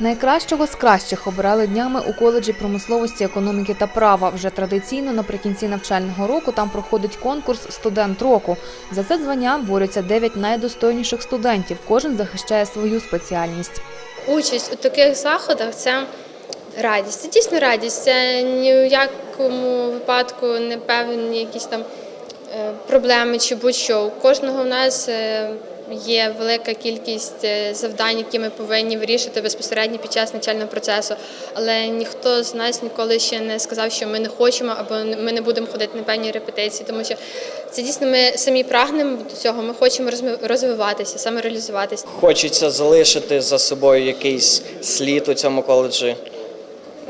Найкращого з кращих обирали днями у коледжі промисловості, економіки та права. Вже традиційно наприкінці навчального року там проходить конкурс Студент року. За це звання борються дев'ять найдостойніших студентів. Кожен захищає свою спеціальність. Участь у таких заходах це радість. Це дійсно радість. Це ні в якому випадку не певні якісь там е, проблеми чи будь-що. У кожного в нас е, є велика кількість е, завдань, які ми повинні вирішити безпосередньо під час навчального процесу. Але ніхто з нас ніколи ще не сказав, що ми не хочемо або ми не будемо ходити на певні репетиції, тому що це дійсно ми самі прагнемо до цього. Ми хочемо розвиватися, самореалізуватися. Хочеться залишити за собою якийсь слід у цьому коледжі.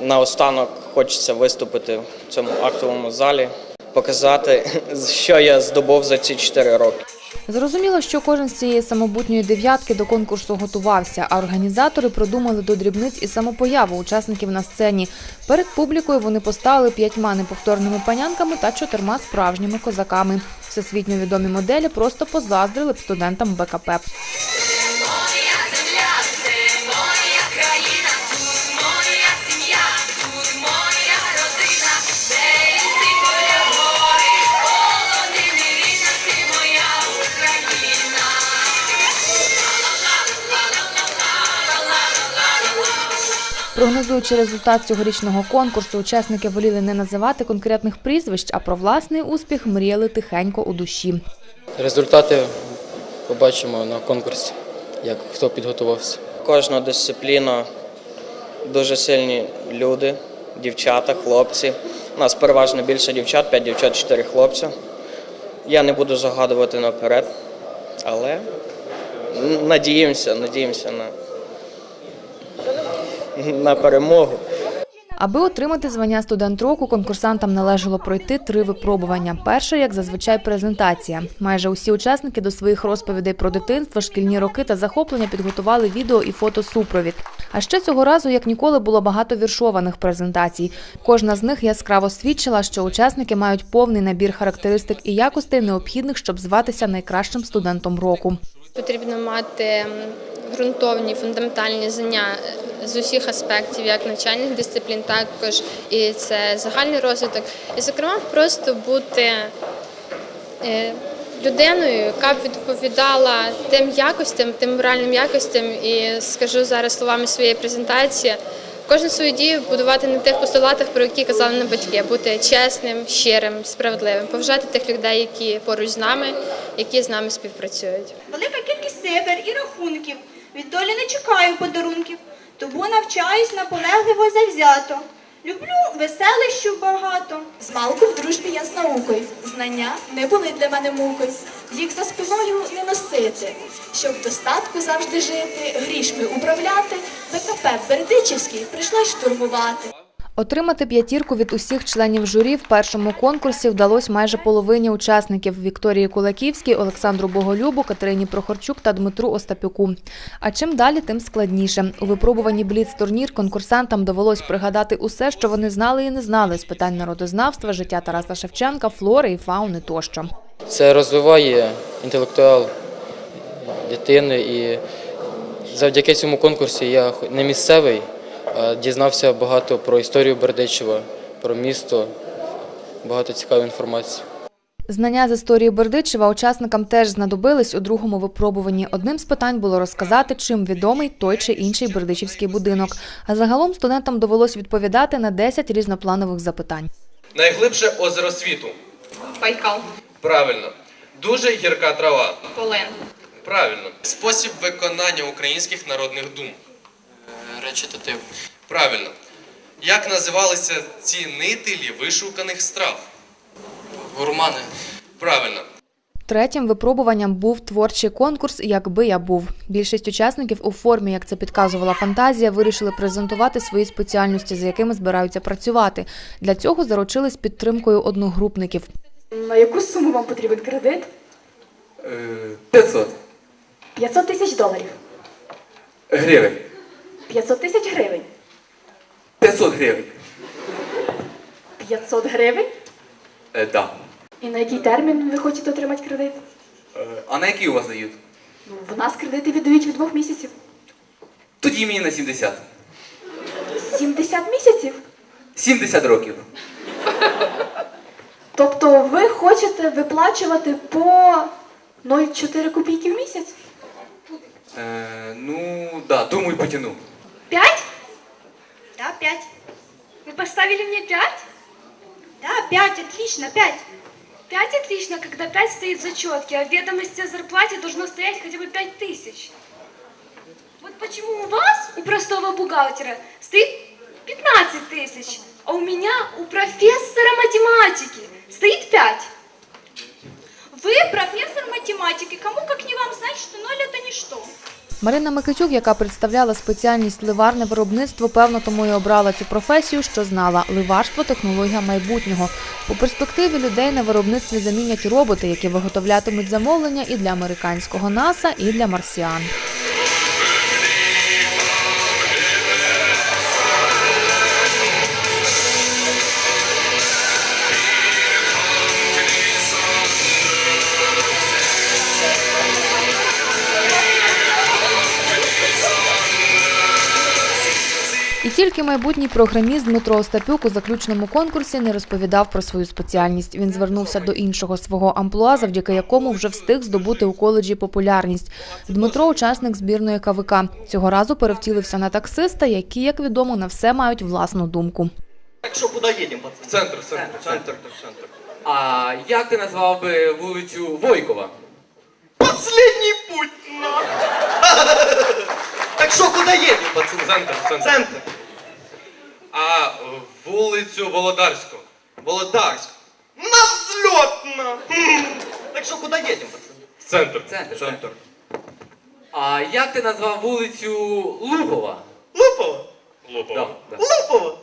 Наостанок хочеться виступити в цьому актовому залі, показати, що я здобув за ці 4 роки. Зрозуміло, що кожен з цієї самобутньої дев'ятки до конкурсу готувався, а організатори продумали до дрібниць і самопояву учасників на сцені. Перед публікою вони поставили п'ятьма неповторними панянками та чотирма справжніми козаками. Всесвітньо відомі моделі просто позаздрили б студентам БКП. Прогнозуючи результат цьогорічного конкурсу, учасники воліли не називати конкретних прізвищ, а про власний успіх мріяли тихенько у душі. Результати побачимо на конкурсі, як хто підготувався. Кожна дисципліна дуже сильні люди, дівчата, хлопці. У нас переважно більше дівчат, 5 дівчат, 4 хлопця. Я не буду загадувати наперед, але надіємося, надіємося на, на перемогу. Аби отримати звання студент року, конкурсантам належало пройти три випробування. Перше, як зазвичай, презентація. Майже усі учасники до своїх розповідей про дитинство, шкільні роки та захоплення підготували відео і фотосупровід. А ще цього разу, як ніколи, було багато віршованих презентацій. Кожна з них яскраво свідчила, що учасники мають повний набір характеристик і якостей, необхідних, щоб зватися найкращим студентом року. Потрібно мати ґрунтовні фундаментальні знання е, з усіх аспектів, як навчальних дисциплін, також і це загальний розвиток. І, зокрема, просто бути е, людиною, яка б відповідала тим якостям, тим моральним якостям, і скажу зараз словами своєї презентації. Кожну свою дію будувати на тих постулатах, про які казали нам батьки, бути чесним, щирим, справедливим, поважати тих людей, які поруч з нами, які з нами співпрацюють. Цифр і рахунків. Від долі не чекаю подарунків, тому навчаюсь наполегливо завзято. Люблю веселищу багато. Змалку в дружбі я з наукою. Знання не були для мене мукою. Їх за спиною не носити. Щоб в достатку завжди жити, грішми управляти, БКП Бердичівський прийшла штурмувати. Отримати п'ятірку від усіх членів журі в першому конкурсі вдалося майже половині учасників Вікторії Кулаківській, Олександру Боголюбу, Катерині Прохорчук та Дмитру Остапюку. А чим далі, тим складніше. У випробуванні Бліц-турнір конкурсантам довелось пригадати усе, що вони знали і не знали з питань народознавства, життя Тараса Шевченка, флори і фауни тощо. Це розвиває інтелектуал дитини і завдяки цьому конкурсі я не місцевий, дізнався багато про історію Бердичева, про місто, багато цікавої інформації. Знання з історії Бердичева учасникам теж знадобились у другому випробуванні. Одним з питань було розказати, чим відомий той чи інший бердичівський будинок. А загалом студентам довелось відповідати на 10 різнопланових запитань. Найглибше озеро світу. Байкал, Правильно. Дуже гірка трава. полин. Правильно. Спосіб виконання українських народних дум. Речитатив. Правильно. Як називалися цінителі вишуканих страв? Гурмани. Правильно. Третім випробуванням був творчий конкурс Якби я був. Більшість учасників у формі, як це підказувала фантазія, вирішили презентувати свої спеціальності, за якими збираються працювати. Для цього заручились підтримкою одногрупників. На яку суму вам потрібен кредит? 500 500 тисяч доларів. гривень. 500 тисяч гривень. 500 гривень. 500 гривень? Е, да. І на який термін ви хочете отримати кредит? Е, а на який у вас дають? Ну, в нас кредити віддають від двох місяців. Тоді мені на 70. 70 місяців? 70 років. Тобто ви хочете виплачувати по 0,4 копійки в місяць? Е, ну, да, думаю, потяну. Поставили мені п'ять? Да, пять, отлично, пять. Пять отлично, когда пять стоит в зачетке, а в ведомости о зарплате должно стоять хотя бы пять тысяч. Вот почему у вас, у простого бухгалтера, стоит 15 тысяч, а у меня, у профессора математики, стоит 5. Вы профессор математики. Кому как не вам знать, что ноль это ничто. Марина Микитюк, яка представляла спеціальність ливарне виробництво, певно тому і обрала цю професію, що знала ливарство технологія майбутнього. У перспективі людей на виробництві замінять роботи, які виготовлятимуть замовлення і для американського НАСА, і для марсіан. Тільки майбутній програміст Дмитро Остапюк у заключному конкурсі не розповідав про свою спеціальність. Він звернувся до іншого свого амплуа, завдяки якому вже встиг здобути у коледжі популярність. Дмитро учасник збірної КВК. Цього разу перевтілився на таксиста, які, як відомо, на все мають власну думку. Так что куда едем. В центр, центр, центр, центр. А як ти назвав би вулицю Войкова? Последний путь! Так что куда едем, В центр, в центр. Центр. Вулицю Володарську. Володарську! На взлет. Так що куди їдемо, пацани? В центр. Центр, центр. А як ти назвав вулицю Лупова? Лупово? Лупово. Да, да. Лупово?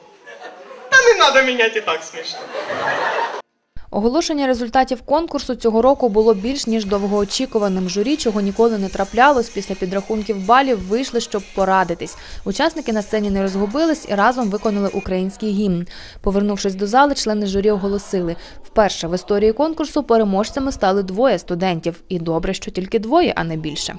Та не треба міняти і так смешно. Оголошення результатів конкурсу цього року було більш ніж довгоочікуваним. Журі, чого ніколи не траплялось, після підрахунків балів вийшли, щоб порадитись. Учасники на сцені не розгубились і разом виконали український гімн. Повернувшись до зали, члени журі оголосили: вперше в історії конкурсу переможцями стали двоє студентів. І добре, що тільки двоє, а не більше.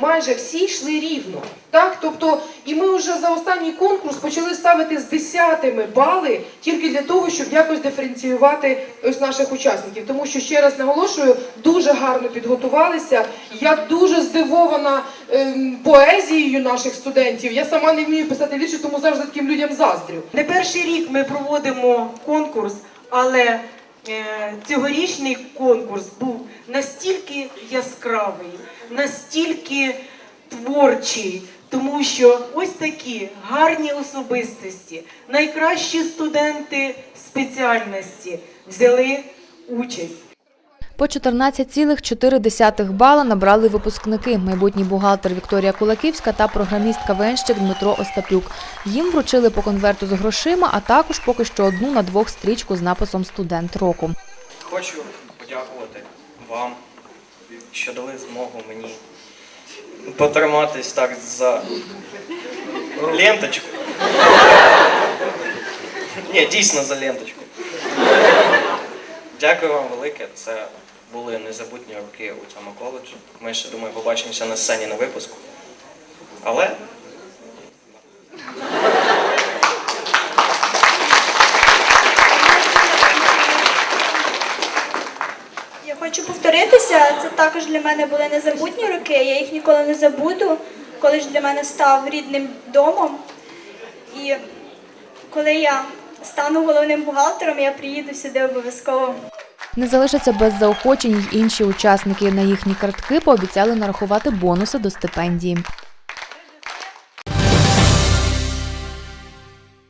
Майже всі йшли рівно. Так, тобто, і ми вже за останній конкурс почали ставити з десятими бали тільки для того, щоб якось диференціювати ось наших учасників. Тому що ще раз наголошую, дуже гарно підготувалися. Я дуже здивована ем, поезією наших студентів. Я сама не вмію писати вірші, тому завжди таким людям заздрю. Не перший рік ми проводимо конкурс, але цьогорічний конкурс був настільки яскравий, настільки творчий, тому що ось такі гарні особистості, найкращі студенти спеціальності взяли участь. По 14,4 бала набрали випускники, майбутній бухгалтер Вікторія Кулаківська та програміст КВНщик Дмитро Остапюк. Їм вручили по конверту з грошима, а також поки що одну на двох стрічку з написом Студент року. Хочу подякувати вам, що дали змогу мені потриматись так за ленточку. Ні, дійсно за ленточку. Дякую вам велике. Це були незабутні роки у цьому коледжі. Ми ще думаю, побачимося на сцені на випуску. Але Я хочу повторитися, це також для мене були незабутні роки, я їх ніколи не забуду. Коледж для мене став рідним домом. І коли я стану головним бухгалтером, я приїду сюди обов'язково. Не залишаться без заохочень й інші учасники. На їхні картки пообіцяли нарахувати бонуси до стипендії.